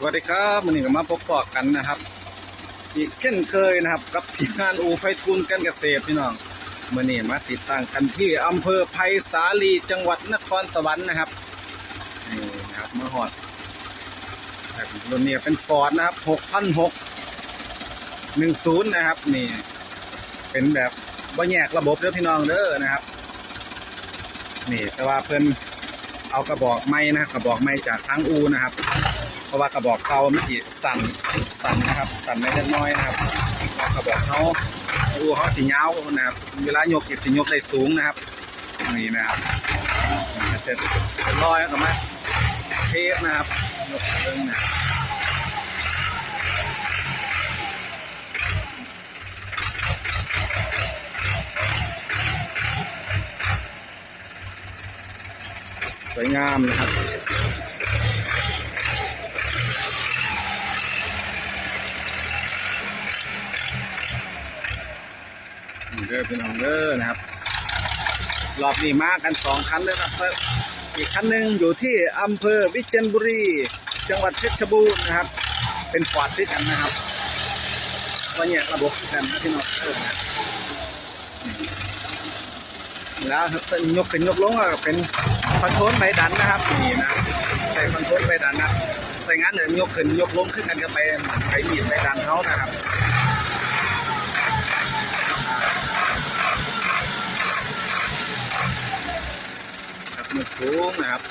สวัสดีครับวันนี้ก็มาพบปะกันนะครับ อีกเช่นเคยนะครับ กับทีมงานอูไพฑูรย์กันเกษตรพี่น้องมื่อนี้มาติดตั้งกันที่อำเภอไผ่สาลีจังหวัดนครสวรรค์นะครับนี่นะครับมาหอดแบบรถเนี่ยเป็นฟอร์ดนะครับหกพันหกหนึ่งศูนย์นะครับนี่เป็นแบบบ่แยกระบบเด้อพี่น้องเด้อนะครับ นี่แต่ว่าเพิ่นเอากระบอกไม้นะครับกระบอกไม้จากทางอูนะครับ เพราะว่ากระบอกเขาไม่กี่สั่นสั่นนะครับสั่นไม่เล็กน้อยนะครับกระบอกเขาอูเขาสีเงาวนะครับเวลาโยกเก็บสีโยกได้สูงนะครับนี่นะครับเสร็จเรียบร้อยแล้วก็มาเทสนะครับยกเรื่องนะครับสวยงามนะครับ เด้อพี่น้องเด้อนะครับ รอบนี้มากันสองคันเลยครับอีกคันหนึ่งอยู่ที่อำเภอวิเชียรบุรี จังหวัดเพชรบูรณ์นะครับ เป็นฟอร์ดด้วยกันนะครับว่าเนี่ยระบบกันนะพี่น้องเออนะแล้วยกขึ้นยกลงก็เป็นคอนโทรลใบดันนะครับนี่นะใส่คอนโทรลใบดันนะใส่งานเลยยกขึ้นยกลงขึ้นกันก็ไปไปหยีดใบดันเขานะครับ ครับมือสูงนะครับ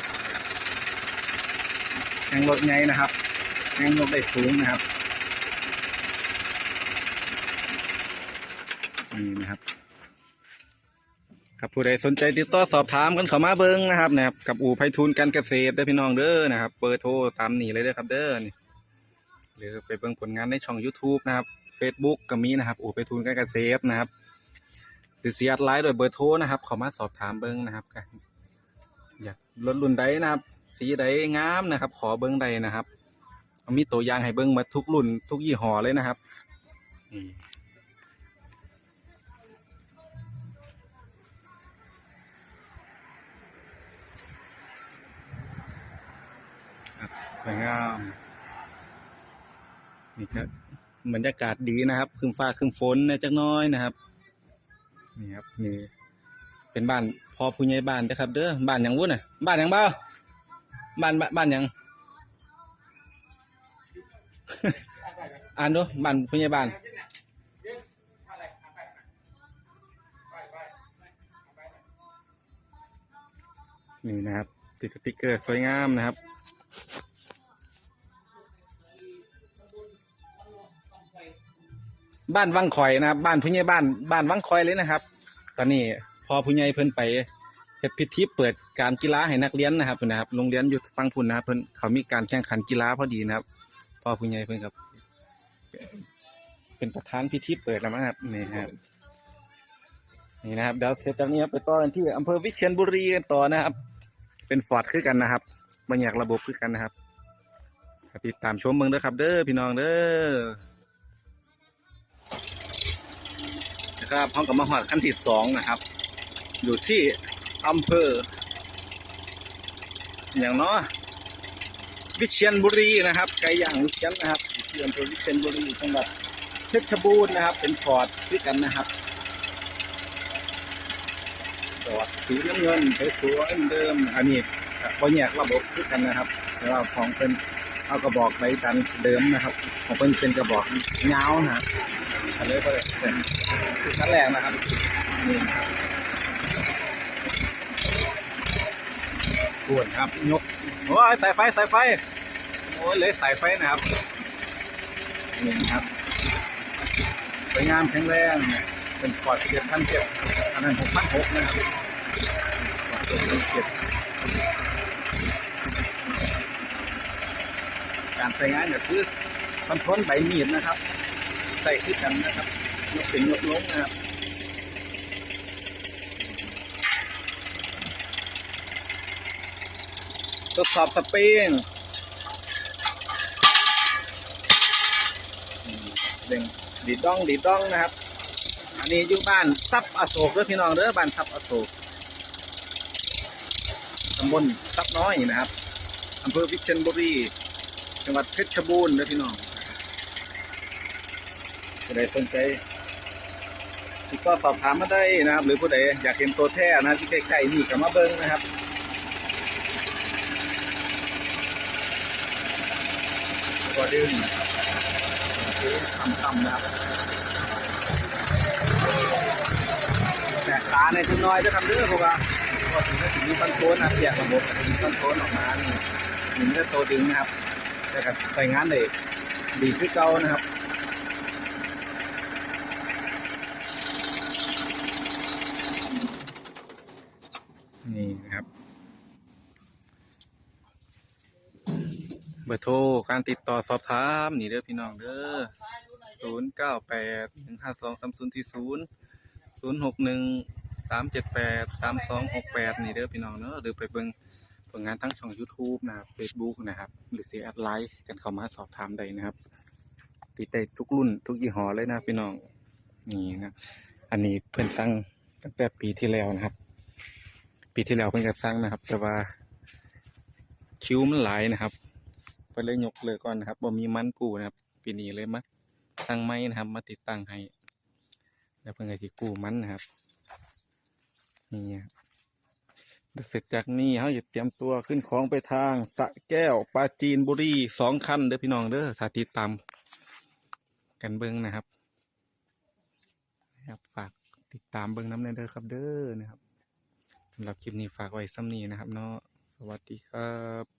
แข่งรถไงนะครับแข่งรถได้สูงนะครับนี่นะครับครับผู้ใดสนใจติดต่อสอบถามกันเข้ามาเบิ้งนะครับนะครับ กับอู่ไพฑูรย์การเกษตรเด้พี่น้องเด้อนะครับเบอร์โทรตามนี้เลยเด้อครับเด้อนี่หรือไปเบิ่งผลงานในช่อง YouTube นะครับ Facebook ก็มีนะครับ อู่ไพฑูรย์การเกษตรนะครับสิเสียดไลน์โดยเบอร์โทรนะครับเข้ามาสอบถามเบิ้งนะครับกัน อยากรถรุ่นใดนะครับ สีใดงามนะครับ ขอเบิ้งใดนะครับมีตัวอย่างให้เบิ้งมาทุกรุ่น ทุกยี่ห้อเลยนะครับนี่สวยงามนี่ครับบรรยากาศดีนะครับครึ้มฟ้าครึ้มฝนนะจักน้อยนะครับ นี่ครับนี่ เป็นบ้านพอผู้ใหญ่บ้านเด้อครับ เด้อบ้านหยังวุ้นน่ะ บ้านหยังบ้าบ้านบ้านบ้านหยัง อ่านดูบ้านผู้ใหญ่บ้านนี่นะครับ ติดสติ๊กเกอร์สวยงามนะครับบ้านวังคอยนะครับบ้านผู้ใหญ่บ้านบ้านวังคอยเลยนะครับ ตอนนี้ พอผู้ใหญ่เพิ่นไปเฮ็ดพิธีเปิดการกีฬาให้นักเรียนนะครับพุ่นนะครับโรงเรียนอยู่ฟังพุ่นนะครับเพิ่นเขามีการแข่งขันกีฬาพอดีนะครับพอผู้ใหญ่เพิ่นครับ เป็นประธานพิธีเปิดแล้วมั้งครับนี่ครับนี่นะครับเดี๋ยวเสร็จจากนี้ครับไปต่อกันที่อำเภอวิเชียรบุรีกันต่อนะครับ เป็นฟอร์ดคือกันนะครับบรรยากระบบคือกันนะครับติดตามชมเมืองเด้อครับ เด้อพี่น้องเด้อนะครับห้องกับมาหอดขั้นที่สองนะครับ อยู่ที่อำเภอ อย่างเนาะวิเชียรบุรีนะครับไกลอย่างวิเชียรนะครับอยู่ที่อำเภอวิเชียรบุรีจังหวัดเพชรบูรณ์นะครับ เป็นฟอร์ดด้วยกันนะครับฟอร์ดสีน้ำเงินสวยๆเดิมอันนี้พอแยกระบบด้วยกันนะครับแล้วาของเป็นเอากระบอกใบดันเดิมนะครับ ของเป็นเป็นกระบอกเงาวนะอันนี้ก็เป็นขั้นแรกนะครับนี่ ปวดครับยกโอ้ยสายไฟสายไฟโอ้ยเลยสายไฟนะครับนี่นะครับสวยงามแข็งแรงเป็นปอดเจ็ดพันเจ็ดอันนั้นหกพันหกนะครับปอดเจ็ดพันเจ็ดการใช้งานก็คือคอนโทรลใบมีดนะครับใส่ขึ้นกันนะครับยกขึ้นยกลงนะครับ ทดสอบสปริงเด้งดีดดองดีดดองนะครับ อันนี้อยู่บ้านซับอโศกเด้อพี่น้องเด้อบ้านซับอโศกตำบลซับน้อยนะครับอำเภอวิเชียรบุรี จังหวัดเพชรบูรณ์นะพี่น้องผู้ใดสนใจติดต่อสอบถามมาได้นะครับ หรือผู้ใดอยากเห็นตัวแท้นะที่ใกล้ๆนี่ก็มาเบิ้งนะครับ ก็ดึงต่ำๆนะครับแต่ขาในทุนน้อยจะทำเรื่องพวกว่าก็ถึงจะถึงมีต้นโคนนะเสียกระบบมีต้นโคนออกมานี่ถึงจะโตดึงนะครับแต่ก็ใส่งานเลยดีขึ้นเก่านะครับ นี่นะครับ เบอร์โทรการติดต่อสอบถามนี่เด้อพี่น้องเด้อศูนย์เก้าแปดหนึ่งห้าสองสามศูนย์ที่ศูนย์ศูนย์หกหนึ่งสามเจ็ดแปดสามสองหกแปดนี่เด้อพี่น้องเด้อหรือไปเบิ่งผลงานทั้งช่อง YouTube นะครับ Facebook นะครับ หรือเสียแอดไลน์กันเข้ามาสอบถามได้นะครับ ติดได้ทุกรุ่นทุกยี่ห้อเลยนะพี่น้องนี่นะอันนี้เพิ่นสั่งตั้งแต่ปีที่แล้วนะครับ ปีที่แล้วเพิ่นก็สั่งนะครับ แต่ว่าคิวมันหลายนะครับ พิ่นเลยยกเลิกก่อนนะครับบ่มีมันกู้นะครับปีนี้เลยมาสั่งไม้นะครับ มาติดตั้งให้แล้วเพิ่นก็สิกู้มันนะครับนี่ครับเสร็จจากนี้เขาจะเตรียมตัวขึ้นของไปทางสะแก้วปราจีนบุรีสองคันเด้อพี่น้องเด้อถ้าติดตามกันเบิ้งนะครับนะครับ ฝากติดตามเบิ้งน้ำในเด้อครับเด้อนะครับสำหรับคลิปนี้ฝากไว้ซ้ำนี้นะครับ เนาะสวัสดีครับ